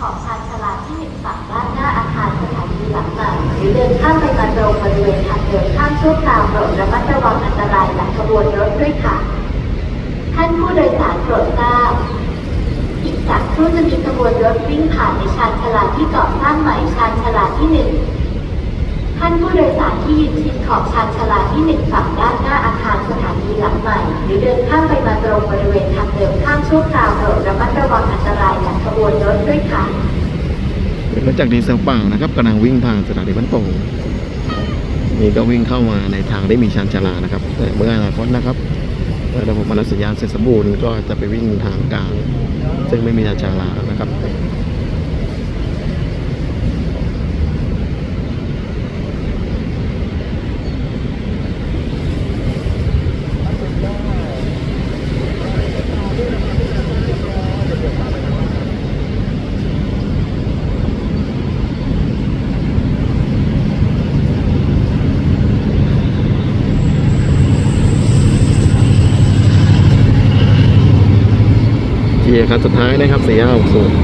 ขอบชานชาลาที่หนึ่งฝั่งด้านหน้าอาคารสถานีหลังใหม่หรือเดินข้ามไปมาตรงบริเวณทางเดินข้ามชั่วคราวโปรดระมัดระวังอันตรายจากขบวนรถด้วยค่ะ ท่านผู้โดยสารโปรดทราบอีกสักครู่จะมีขบวนรถวิ่งผ่านในชานชาลาที่ก่อสร้างใหม่ชานชาลาที่หนึ่งท่านผู้โดยสารที่ยืนชิดขอบชานชาลาที่หนึ่งฝั่งด้านหน้าอาคารสถานีหลังใหม่ หรือเดินข้ามไปมาตรงบริเวณทางเดินข้ามชั่วคราวโปรดระมัดระวังอันตรายจากขบวนรถด้วยค่ะ เป็จากดีเซลเปล่านะครับกำลังวิ่งทางสถานีบ้านโป่งนี่ก็วิ่งเข้ามาในทางได้มีชานชาลานะครับ แต่เมื่ออนาคตนะครับระบบมนุษยสัญญาณเสร็จสมบูรณ์ก็จะไปวิ่งทางกลาง ซึ่งไม่มีชานชาลานะครับ ทีคันสุดท้ายนะครับเสี่ห้าหกศูนย์